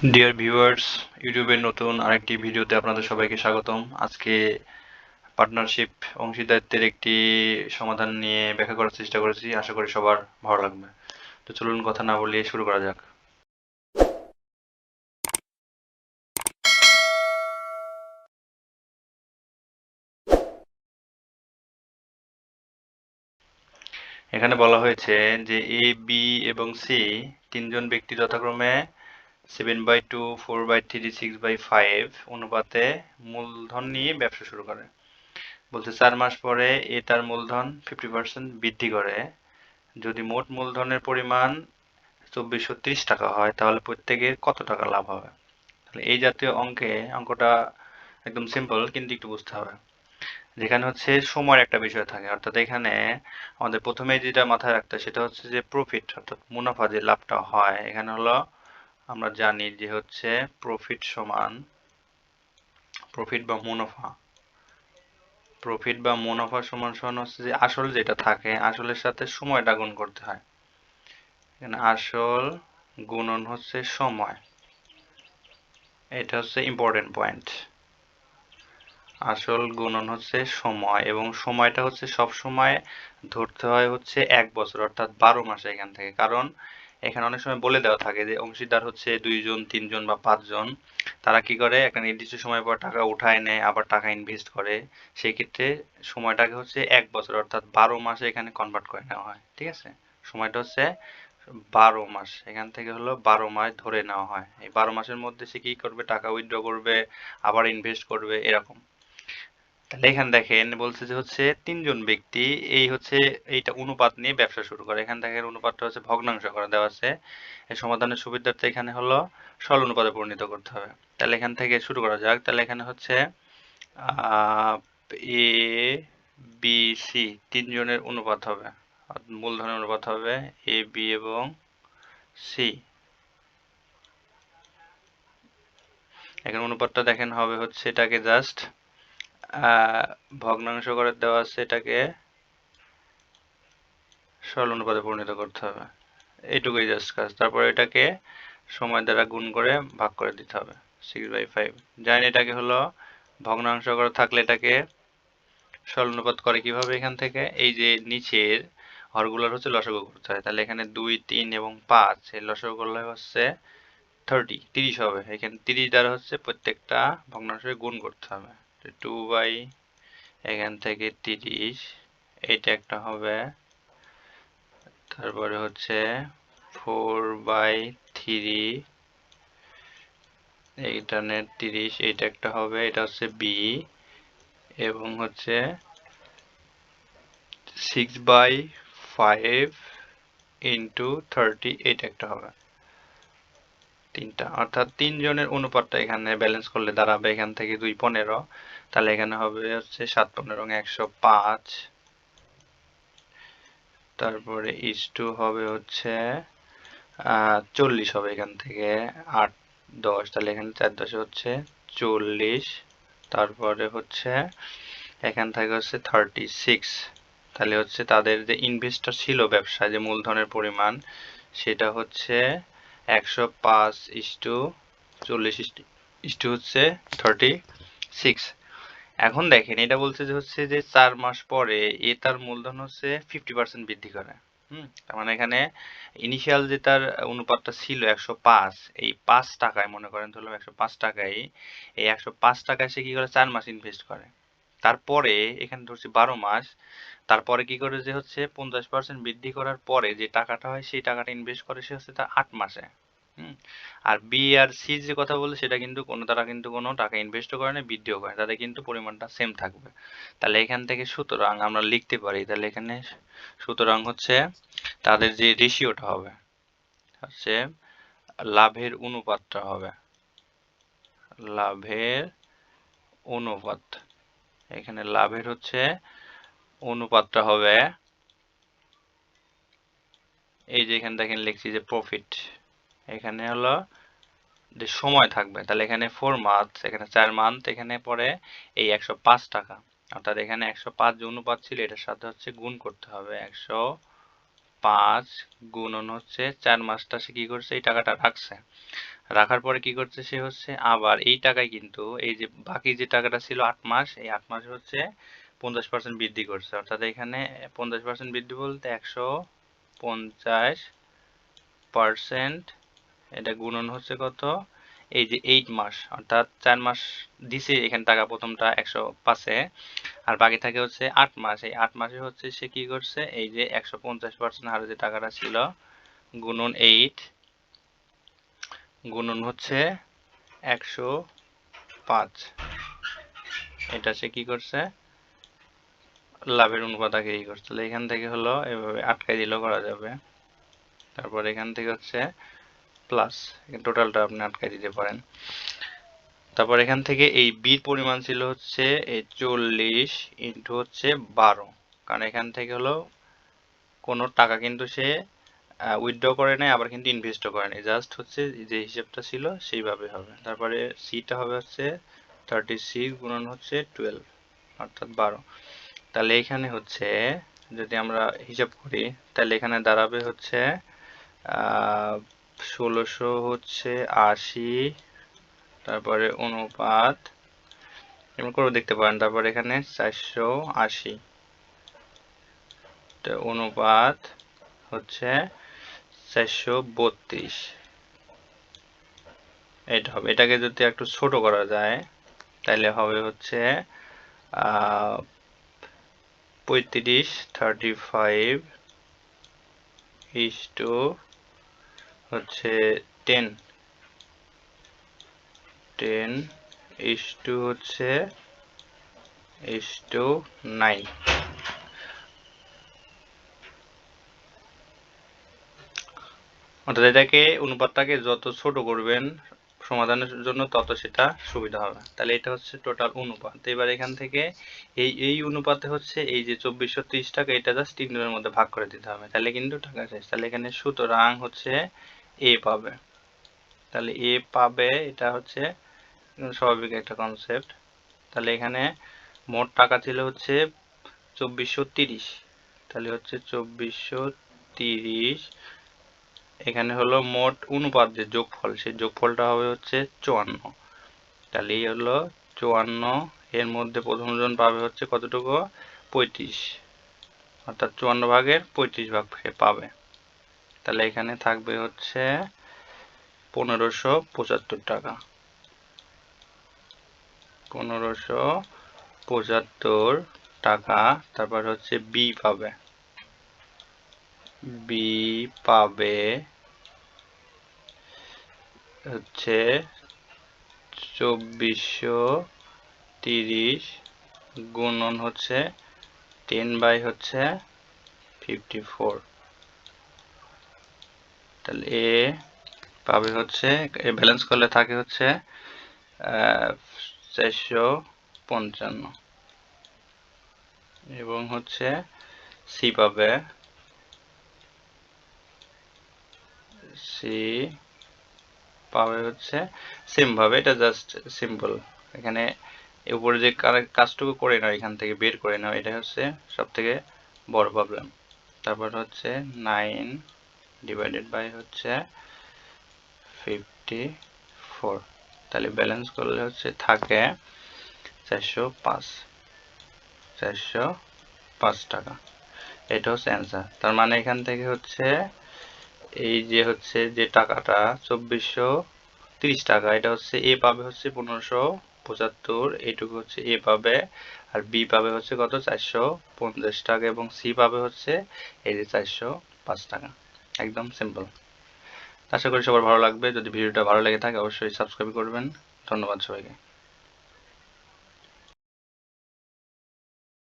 Dear viewers ইউটিউবের নতুন আরেকটি ভিডিওতে আপনাদের সবাইকে স্বাগতম। আজকে পার্টনারশিপ অংশীদারিত্বের একটি সমাধান নিয়ে ব্যাখ্যা করার চেষ্টা করেছি। আশা করি সবার ভালো লাগবে। তো চলুন কথা না বলিয়ে শুরু করা যাক। এখানে বলা হয়েছে যে এ বি এবং সি তিনজন ব্যক্তি যথাক্রমে seven by two four by three six by five অনুপাতে মূলধন নিয়ে ব্যবসা শুরু করে। বলছে চার মাস পরে এ তার মূলধন ফিফটি পার্সেন্ট বৃদ্ধি করে। যদি মোট মূলধনের পরিমাণ চব্বিশশো ত্রিশ টাকা হয়, তাহলে প্রত্যেকের কত টাকা লাভ হবে? তাহলে এই জাতীয় অঙ্কে অঙ্কটা একদম সিম্পল কিন্তু একটু বুঝতে হবে। যেখানে হচ্ছে সময়ের একটা বিষয় থাকে, অর্থাৎ এখানে আমাদের প্রথমে যেটা মাথায় রাখতে সেটা হচ্ছে যে প্রফিট অর্থাৎ মুনাফা যে লাভটা হয়, এখানে হলো আমরা জানি যে হচ্ছে প্রফিট সমান প্রফিট বা মুনাফা। প্রফিট বা মুনাফা সমান সমান হচ্ছে যে আসল যেটা থাকে, আসলের সাথে সময়টা গুণ করতে হয়। এখানে আসল গুণন হচ্ছে সময়। এটা হচ্ছে ইম্পর্টেন্ট পয়েন্ট আসল গুণন হচ্ছে সময় এবং সময়টা হচ্ছে সব সময় ধরতে হয় হচ্ছে এক বছর, অর্থাৎ বারো মাসে এখান থেকে। কারণ এখানে অনেক সময় বলে দেওয়া থাকে যে অংশীদার হচ্ছে দুইজন, তিনজন বা পাঁচজন। তারা কি করে? একটা নির্দিষ্ট সময় পর টাকা উঠায় নেয়, আবার টাকা ইনভেস্ট করে। সেই ক্ষেত্রে সময়টাকে হচ্ছে এক বছর, অর্থাৎ বারো মাসে এখানে কনভার্ট করে নেওয়া হয়, ঠিক আছে? সময়টা হচ্ছে বারো মাস, এখান থেকে হলো বারো মাস ধরে নেওয়া হয়। এই বারো মাসের মধ্যে সে কি করবে? টাকা উইথড্র করবে, আবার ইনভেস্ট করবে, এরকম। তাহলে এখানে দেখেন বলছে যে হচ্ছে তিনজন ব্যক্তি, এই হচ্ছে এইটা অনুপাত নিয়ে ব্যবসা শুরু করে। এখান দেখেন অনুপাতটা হচ্ছে ভগ্নাংশ করে দেওয়া আছে। এই সমাধানের সুবিধার্থে এখানে হলো সরল অনুপাতে পরিণত করতে হবে। তাহলে এখান থেকে শুরু করা যাক। তাহলে এখানে হচ্ছে এ, বি, সি তিনজনের অনুপাত হবে। মূলধনের অনুপাত হবে এ, বি এবং সি। এখানে অনুপাতটা দেখেন হবে হচ্ছে এটাকে জাস্ট ভগ্নাংশ করে দেওয়া আছে এটাকে। সরল অনুপাতে পরিণত করতে হবে। এইটুকুই জাস্ট কাজ। তারপরে এটাকে সময় দ্বারা গুণ করে ভাগ করে দিতে হবে সিক্স বাই ফাইভ জানি এটাকে হলো ভগ্নাংশ করে থাকলে এটাকে সরল অনুপাত করে কীভাবে এখান থেকে? এই যে নিচের হরগুলোর হচ্ছে লসগু করতে হয়। তাহলে এখানে দুই, তিন এবং পাঁচ, এই লসগুলো হচ্ছে থার্টি তিরিশ হবে। এখানে তিরিশ দ্বারা হচ্ছে প্রত্যেকটা ভগ্নাংশে গুণ করতে হবে। টু বাই এখান থেকে তিরিশ, এইটা একটা হবে। তারপরে হচ্ছে ফোর বাই এইটানের তিরিশ, এইটা একটা হবে, এটা হচ্ছে বি এবং হচ্ছে six by five into thirty এইটা একটা হবে। তিনটা। অর্থাৎ তিনজনের অনুপাতটা এখানে ব্যালেন্স করলে দাঁড়াবে এখান থেকে দুই পনেরো। তাহলে এখানে হবে হচ্ছে সাত পনেরো একশো পাঁচ। তারপরে ইস টু হবে হচ্ছে চল্লিশ হবে এখান থেকে। আট, দশ, তাহলে এখানে চার দশে হচ্ছে চল্লিশ। তারপরে হচ্ছে এখান থেকে হচ্ছে থার্টি সিক্স তাহলে হচ্ছে তাদের যে ইনভেস্টার ছিল ব্যবসায়, যে মূলধনের পরিমাণ, সেটা হচ্ছে এখন দেখেন, এটা বলছে যে হচ্ছে যে চার মাস পরে এ তার মূলধন হচ্ছে ফিফটি পার্সেন্ট বৃদ্ধি করে। হুম? তার মানে এখানে ইনিশিয়াল যে তার অনুপাতটা ছিল একশো পাঁচ, এই পাঁচ টাকায়, মনে করেন ধরলাম একশো পাঁচ টাকায়, এই একশো পাঁচ টাকায় সে কি করে চার মাস ইনভেস্ট করে। তারপরে এখানে ধরছি বারো মাস, তারপরে কি করে যে হচ্ছে পঞ্চাশ পার্সেন্ট বৃদ্ধি করার পরে যে টাকাটা হয় সেই টাকাটা ইনভেস্ট করে সে হচ্ছে তার আট মাসে আর বি আর সি যে কথা বলে সেটা কিন্তু কোনো, তারা কিন্তু কোনো টাকা ইনভেস্ট করে না, বৃদ্ধিও করে তাদের কিন্তু পরিমাণটা সেম থাকবে। তাহলে এখান থেকে সুতরাং আমরা লিখতে পারি, তাহলে এখানে সুতরাং হচ্ছে তাদের যে রেশিওটা হবে, হচ্ছে লাভের অনুপাতটা হবে, লাভের অনুপাত। এখানে লাভের হচ্ছে অনুপাতটা হবে এই যে এখানে দেখেন লিখছি যে প্রফিট এখানে হলো যে সময় থাকবে। তাহলে এখানে ফোর মান্থ এখানে চার মান্থ এখানে পরে এই একশো পাঁচ টাকা। অর্থাৎ এখানে একশো পাঁচ যে অনুপাত ছিল, এটার সাথে হচ্ছে গুণ করতে হবে। একশো পাঁচ গুণন হচ্ছে চার মাসটা সে কি করছে? এই টাকাটা রাখছে। রাখার পরে কি করছে সে হচ্ছে আবার এই টাকায় কিন্তু এই যে বাকি যে টাকাটা ছিল আট মাস, এই আট মাসে হচ্ছে পঞ্চাশ পার্সেন্ট বৃদ্ধি করছে। অর্থাৎ এখানে পঞ্চাশ পার্সেন্ট বৃদ্ধি বলতে একশো পঞ্চাশ পার্সেন্ট এটা গুণন হচ্ছে কত? এই যে এইট মাস, অর্থাৎ চার মাস দিছে এখানে টাকা প্রথমটা একশো পাঁচে, আর বাকি থাকে হচ্ছে আট মাস। এই আট মাসে হচ্ছে সে কি করছে? এই যে একশো পঞ্চাশ পার্সেন্ট হারে যে টাকাটা ছিল, গুণন এইট গুণন হচ্ছে একশো পাঁচ। এটা সে কি করছে? লাভের অনুপাত আগে ই করছে। তাহলে এখান থেকে হলো এভাবে আটকাই দিলেও করা যাবে। তারপর এখান থেকে হচ্ছে প্লাস টোটালটা আপনি আটকাই দিতে পারেন। তারপর এখান থেকে এই বির পরিমাণ ছিল হচ্ছে চল্লিশ ইন্টু হচ্ছে বারো। কারণ এখান থেকে হলো কোনো টাকা কিন্তু সে উইথড্র করে নেয়, আবার কিন্তু ইনভেস্টও করে নেয়। জাস্ট হচ্ছে যে হিসেবটা ছিল সেইভাবে হবে। তারপরে সিটা হবে হচ্ছে থার্টি সিক্স গুণন হচ্ছে টুয়েলভ অর্থাৎ বারো। তাহলে এখানে হচ্ছে, যদি আমরা হিসাব করি, তাহলে এখানে দাঁড়াবে হচ্ছে ষোলোশো হচ্ছে আশি, তারপরে অনুপাত এমন করে দেখতে পারেন, তারপর এখানে চারশো আশি। অনুপাত হচ্ছে চারশো বত্রিশ। এটা হবে। এটাকে যদি একটু ছোট করা যায় তাহলে হবে হচ্ছে পঁয়ত্রিশ থার্টি ফাইভ ইস হচ্ছে টেন টেন ইস হচ্ছে ইস টু নাইন অর্থাৎ এটাকে অনুপাতটাকে যত ছোট করবেন সমাধানের জন্য তত সেটা সুবিধা হবে। তাহলে এটা হচ্ছে টোটাল অনুপাত। এবার এখান থেকে এই এই অনুপাতে হচ্ছে এই যে চব্বিশশো ত্রিশ টাকা, এটা জাস্ট তিন দিনের মধ্যে ভাগ করে দিতে হবে। তাহলে কিন্তু টাকা শেষ। তাহলে এখানে সুতরাং হচ্ছে এ পাবে। তাহলে এ পাবে, এটা হচ্ছে স্বাভাবিক একটা কনসেপ্ট তাহলে এখানে মোট টাকা ছিল হচ্ছে চব্বিশশো তিরিশ। তাহলে হচ্ছে চব্বিশশো তিরিশ এখানে হলো মোট অনুপাত যে যোগফল, সেই যোগফলটা হবে হচ্ছে চুয়ান্ন। তাহলে এই হলো চুয়ান্ন, এর মধ্যে প্রথম জন পাবে হচ্ছে কতটুকু? পঁয়ত্রিশ। অর্থাৎ চুয়ান্ন ভাগের পঁয়ত্রিশ ভাগ পাবে। তাহলে এখানে থাকবে হচ্ছে পনেরোশো পঁচাত্তর টাকা। পনেরোশো পঁচাত্তর টাকা, তারপর হচ্ছে বি পাবে। বি পাবে হচ্ছে চব্বিশশো তিরিশ গুণন হচ্ছে টেন বাই হচ্ছে ফিফটি ফোর। তাহলে এ পাবে হচ্ছে, এ ব্যালেন্স করলে থাকে হচ্ছে চারশো পঞ্চান্ন। এবং হচ্ছে সি পাবে সি পাবে হচ্ছে সেম ভাবে, এটা জাস্ট সিম্পল এখানে উপরে যে কাজটুকু করে নাও, এখান থেকে বের করে নাও, এটা হচ্ছে সব থেকে বড় প্রবলেম তারপর হচ্ছে নাইন ডিভাইডেড বাই হচ্ছে ফিফটি ফোর তাহলে ব্যালেন্স করলে হচ্ছে থাকে চারশো পাঁচ। চারশো পাঁচ টাকা। এটা হচ্ছে অ্যান্সার তার মানে এখান থেকে হচ্ছে এই যে হচ্ছে যে টাকাটা, চব্বিশশো তিরিশ টাকা, এটা হচ্ছে এ পাবে হচ্ছে পনেরোশো পঁচাত্তর, এইটুকু হচ্ছে এ পাবে, আর বি পাবে হচ্ছে কত? চারশো পঞ্চাশ টাকা, এবং সি পাবে হচ্ছে এই যে চারশো পাঁচ টাকা। একদম সিম্পল। আশা করি সবার ভালো লাগবে। যদি ভিডিওটা ভালো লেগে থাকে, অবশ্যই সাবস্ক্রাইব করবেন। ধন্যবাদ সবাইকে।